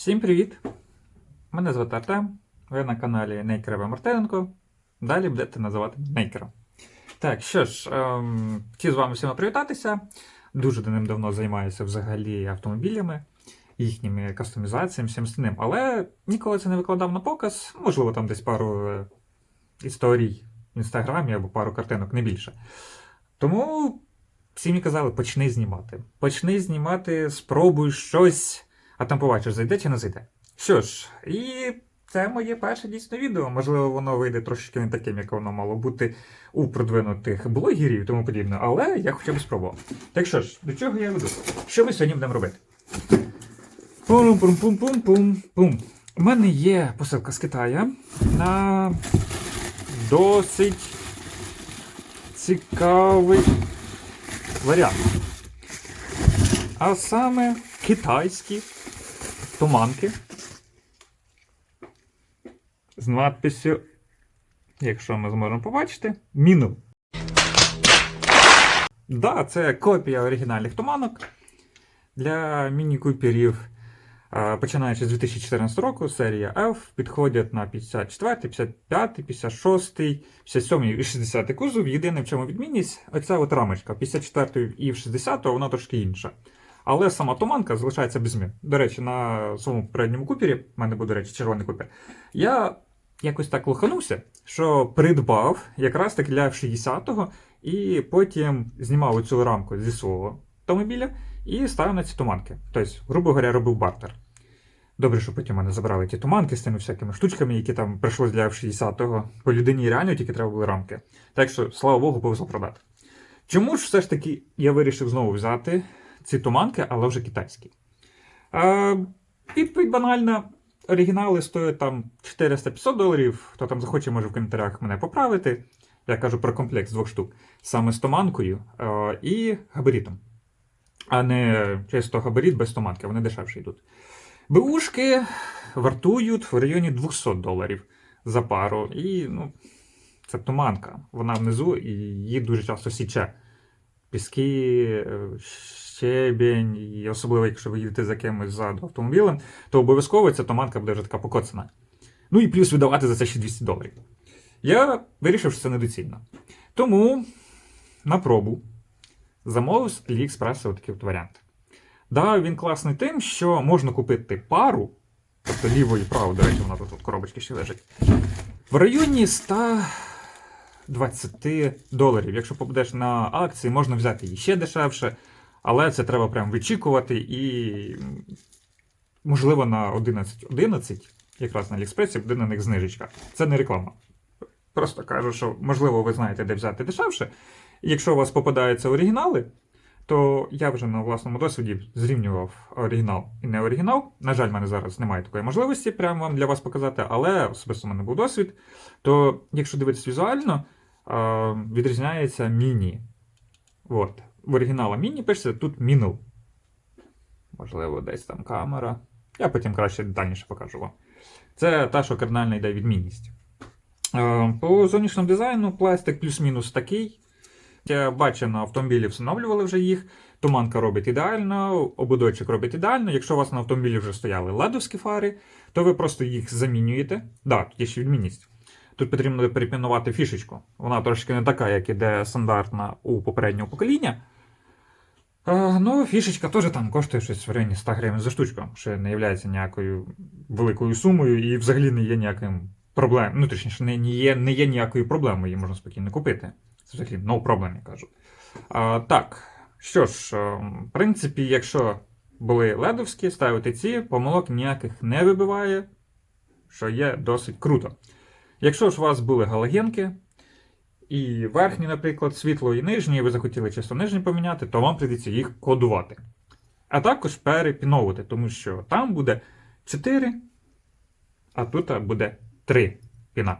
Всім привіт! Мене звати Артем. Ви на каналі Нейкера Мартиненко. Далі будете називати Нейкером. Так, що ж, ем, хотів з вами всіма привітатися. Дуже давним-давно займаюся взагалі автомобілями, їхніми кастомізаціями, всім остальним. Але ніколи це не викладав на показ. Можливо, там десь пару е, історій в інстаграмі або пару картинок, не більше. Тому всі мені казали, почни знімати. Почни знімати, спробуй щось, а там побачиш, зайде чи не зайде. Що ж, і це моє перше дійсно відео. Можливо, воно вийде трошки не таким, як воно мало бути у продвинутих блогерів і тому подібне, але я хоча б спробував. Так що ж, до чого я веду? Що ми сьогодні будемо робити? Пум-пум-пум-пум-пум. У мене є посилка з Китаю на досить цікавий варіант. А саме китайські туманки з надписю, якщо ми зможемо побачити, Міну. Да, це копія оригінальних туманок для міні-куперів. Починаючи з 2014 року, серія F підходять на 54, 55, 56, 57 і 60 кузов. Єдине, в чому відмінність, оця от рамочка 54 і в 60 вона трошки інша. Але сама туманка залишається без змін. До речі, на своєму передньому купері, в мене був, до речі, червоний купер, я якось так лоханувся, що придбав якраз таки для F60-го, і потім знімав оцю рамку зі свого автомобіля і ставив на ці туманки. Тобто, грубо говоря, робив бартер. Добре, що потім мене забрали ті туманки з тими всякими штучками, які там прийшлось для F60-го. По людині реально тільки треба були рамки. Так що, слава Богу, повезло продати. Чому ж все ж таки я вирішив знову взяти ці туманки, але вже китайські? А, відповідь банальна. Оригінали стоять там 400-500 доларів. Хто там захоче, може в коментарях мене поправити. Я кажу про комплекс двох штук. Саме з туманкою е, і габаритом. А не чисто габарит без туманки, вони дешевше йдуть. БУшки вартують в районі 200 доларів за пару. І ну, це туманка. Вона внизу і її дуже часто січе. Піски, е, щебінь, і особливо, якщо ви їдете за кимось ззаду автомобілем, то обов'язково ця туманка буде вже така покоцана. Ну і плюс видавати за це ще 200 доларів. Я вирішив, що це недоцільно. Тому на пробу замовив з AliExpress такий от варіант. Да, він класний тим, що можна купити пару, тобто ліво і право, до речі, вона тут от коробочки ще лежить. В районі 120 доларів. Якщо попадеш на акції, можна взяти її ще дешевше, але це треба прям вичікувати і, можливо, на 11.11, якраз на Аліекспресі, буде на них знижечка. Це не реклама. Просто кажу, що можливо ви знаєте, де взяти дешевше. Якщо у вас попадаються оригінали, то я вже на власному досвіді зрівнював оригінал і не оригінал. На жаль, в мене зараз немає такої можливості прямо вам для вас показати, але особисто в мене був досвід. То, якщо дивитися візуально, відрізняється міні. От. В оригінала міні пишеться, тут мінул. Можливо, десь там камера. Я потім краще детальніше покажу вам. Це та, що кардинально йде відмінність. Е, По зовнішньому дизайну пластик плюс-мінус такий. Я бачив, на автомобілі встановлювали вже їх. Туманка робить ідеально, ободочок робить ідеально. Якщо у вас на автомобілі вже стояли ледовські фари, то ви просто їх замінюєте. Да, тут є ще відмінність. Тут потрібно перепінувати фішечку. Вона трошки не така, як іде стандартна у попереднього покоління. Е, ну, фішечка теж там коштує щось в районі 100 гривень за штучку, що не є ніякою великою сумою і взагалі не є ніяким проблем. Ну, точніше, не, є, не є ніякою проблемою, її можна спокійно купити. Це взагалі no problem, я кажу. А, так, що ж, е, в принципі, якщо були ледовські, ставити ці, помилок ніяких не вибиває, що є досить круто. Якщо ж у вас були галогенки, і верхні, наприклад, світло і нижні, і ви захотіли чисто нижні поміняти, то вам прийдеться їх кодувати. А також перепіновувати, тому що там буде 4, а тут буде 3 піна.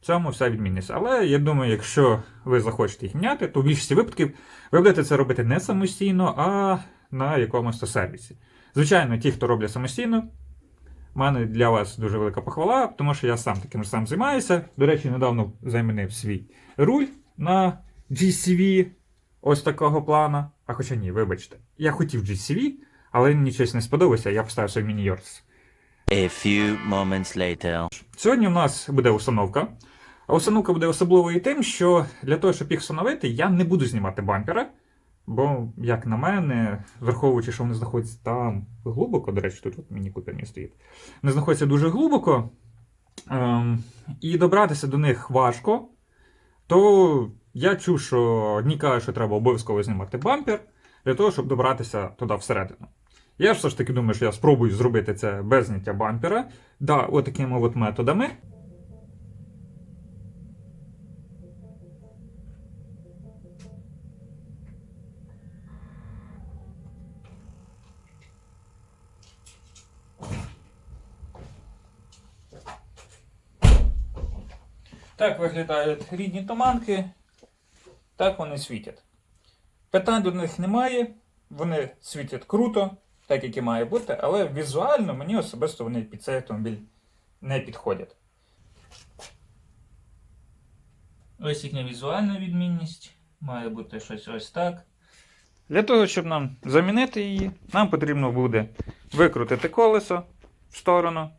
В цьому вся відмінність. Але я думаю, якщо ви захочете їх міняти, то в більшості випадків ви будете це робити не самостійно, а на якомусь сервісі. Звичайно, ті, хто роблять самостійно, в мене для вас дуже велика похвала, тому що я сам таким ж сам займаюся. До речі, недавно замінив свій руль на GCV ось такого плана. А хоча ні, вибачте, я хотів GCV, але мені щось не сподобалося, я поставив собі міні-Йорс. A few moments later. Сьогодні у нас буде установка. А установка буде особливою тим, що для того, щоб їх встановити, я не буду знімати бампера. Бо, як на мене, враховуючи, що вони знаходяться там глибоко, до речі, тут от купер не стоїть. Вони знаходяться дуже глибоко, ем, і добратися до них важко, то я чув, що одні кажуть, що треба обов'язково знімати бампер для того, щоб добратися туди всередину. Я ж все ж таки думаю, що я спробую зробити це без зняття бампера. Да, отакими от методами. Так виглядають рідні томанки. Так вони світять. Питань до них немає. Вони світять круто, так як і має бути, але візуально мені особисто вони під цей автомобіль не підходять. Ось їхня візуальна відмінність. Має бути щось ось так. Для того, щоб нам замінити її, нам потрібно буде викрутити колесо в сторону,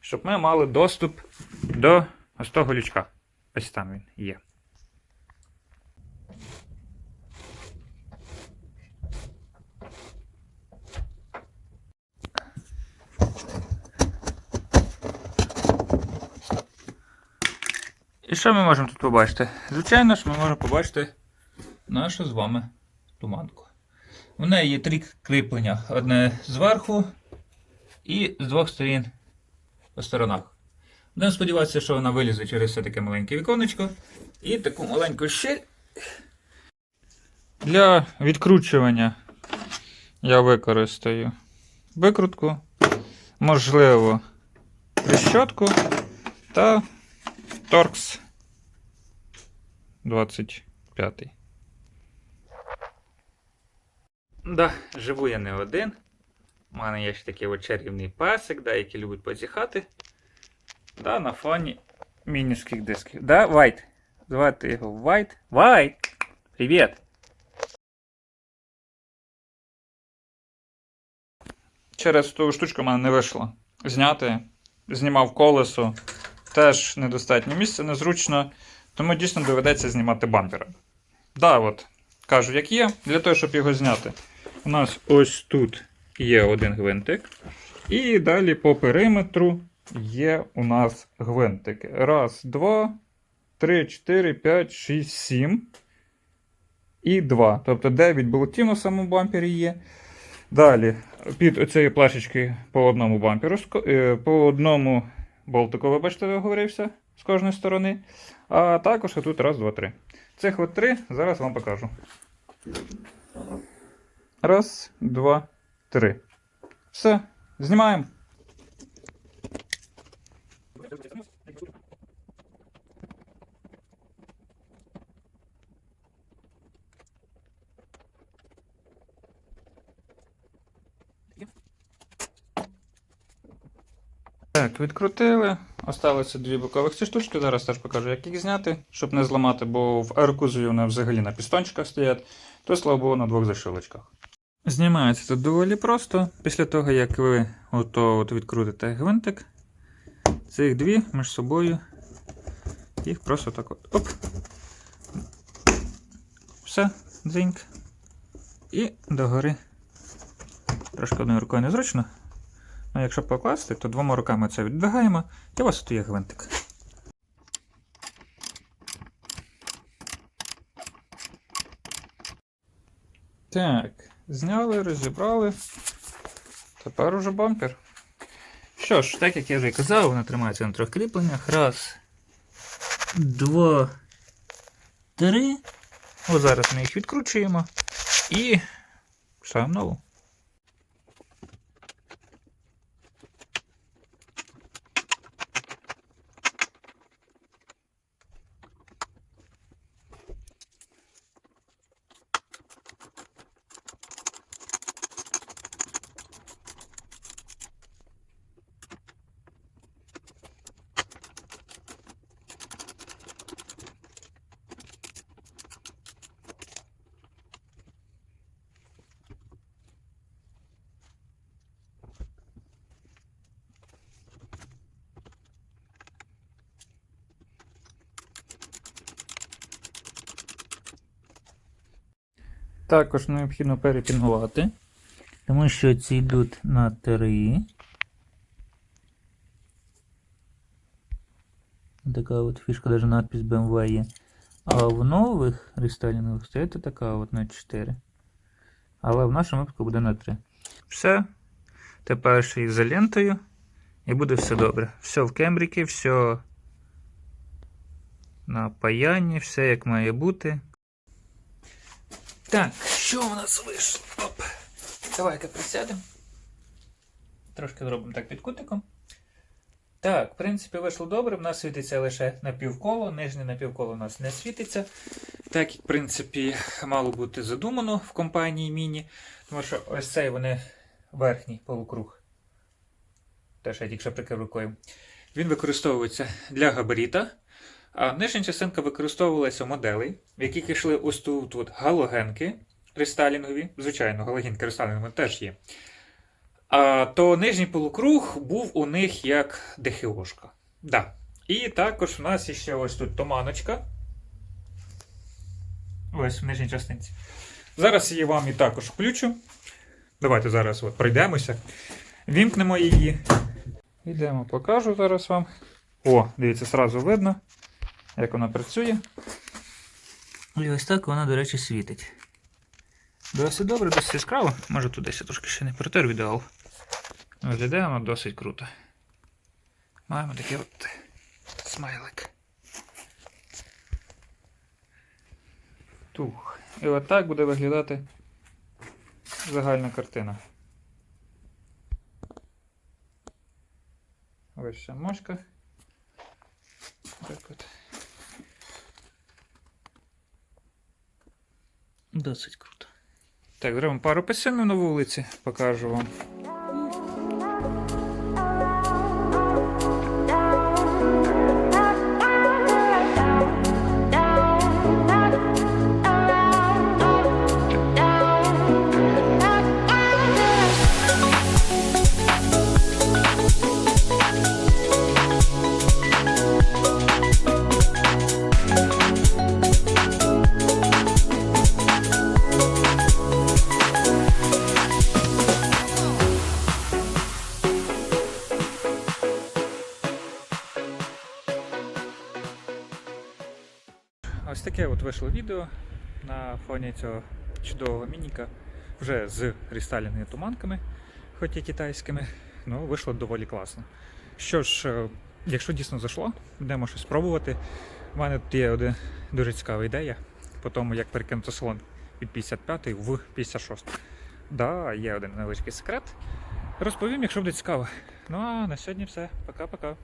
щоб ми мали доступ до ось того лючка. Ось там він є. І що ми можемо тут побачити? Звичайно ж, ми можемо побачити нашу з вами туманку. В неї є три кріплення: одне зверху і з двох сторін по сторонах. Будемо сподіватися, що вона вилізе через все таке маленьке віконечко. І таку маленьку щель. Для відкручування я використаю викрутку, можливо, трещотку та торкс 25. Да, живу я не один. У мене є ще такий чарівний песик, да, який любить позіхати. Да, на фоні мінівських дисків. Да, Вайт. Звати його Вайт. Вайт! Привіт! Через ту штучку в мене не вийшло зняти. Знімав колесо. Теж недостатньо місця, незручно. Тому дійсно доведеться знімати бампера. Да, от, кажу, як є, для того, щоб його зняти. У нас ось тут є один гвинтик. І далі по периметру є у нас гвинтики. Раз, два, три, чотири, п'ять, шість, сім. І два. Тобто 9 болтів на самому бампері є. Далі, під оцією плашечкою по одному бамперу, е, по одному болтику, вибачте, оговорився з кожної сторони. А також тут раз, два, три. Цих от три зараз вам покажу. Раз, два, три. Все, знімаємо. Так, відкрутили. Осталося дві бокових ці штучки. Зараз теж покажу, як їх зняти, щоб не зламати, бо в аерокузові вони взагалі на пістончиках стоять, то слава Богу, на двох защолочках. Знімається це доволі просто. Після того, як ви ото от відкрутите гвинтик, цих дві між собою. Їх просто так от. Оп. Все, дзиньк. І догори. Трошки одною рукою незручно. Ну, якщо покласти, то двома руками це віддвигаємо, і у вас тут є гвинтик. Так, зняли, розібрали. Тепер уже бампер. Що ж, так як я вже і казав, вона тримається на трьох кріпленнях. Раз. Два. Три. О, зараз ми їх відкручуємо. І ставимо нову. Також необхідно перепінувати, тому що ці йдуть на 3. Така от фішка, навіть надпис BMW є. А в нових рестайлінгових стоїть така от на 4. Але в нашому випадку буде на 3. Все. Тепер ще ізолентою. І буде все добре. Все в кембріки, все на паянні, все як має бути. Так, що у нас вийшло? Оп. Давай-ка присядемо. Трошки зробимо так під кутиком. Так, в принципі, вийшло добре. В нас світиться лише напівколо, нижнє напівколо у нас не світиться. Так, в принципі, мало бути задумано в компанії Міні. Тому що ось цей вони верхній полукруг. Те, що я тільки прикрив рукою. Він використовується для габаріта. А нижня частинка використовувалася у моделей, в яких йшли ось тут от галогенки рестайлінгові. Звичайно, галогенки рестайлінгові теж є. А то нижній полукруг був у них як ДХОшка. Да. І також у нас ще ось тут томаночка. Ось в нижній частинці. Зараз її вам і також включу. Давайте зараз от пройдемося. Вімкнемо її. Йдемо, покажу зараз вам. О, дивіться, сразу видно, як вона працює. І ось так вона, до речі, світить. Досить добре, досить яскраво. Може туди ще трошки ще не протер ідеал. Виглядає воно досить круто. Маємо такий от смайлик. Тух. І от так буде виглядати загальна картина. Ще мошка. Так от. Досить круто. Так, зробимо пару писемів на вулиці, покажу вам. Відео на фоні цього чудового мініка. Вже з рестайлінними туманками, хоч і китайськими. Ну, вийшло доволі класно. Що ж, е, якщо дійсно зайшло, будемо щось спробувати. У мене тут є один дуже цікава ідея по тому, як перекинути салон від 55 в 56. Да, є один невеличкий секрет. Розповім, якщо буде цікаво. Ну а на сьогодні все. Пока-пока.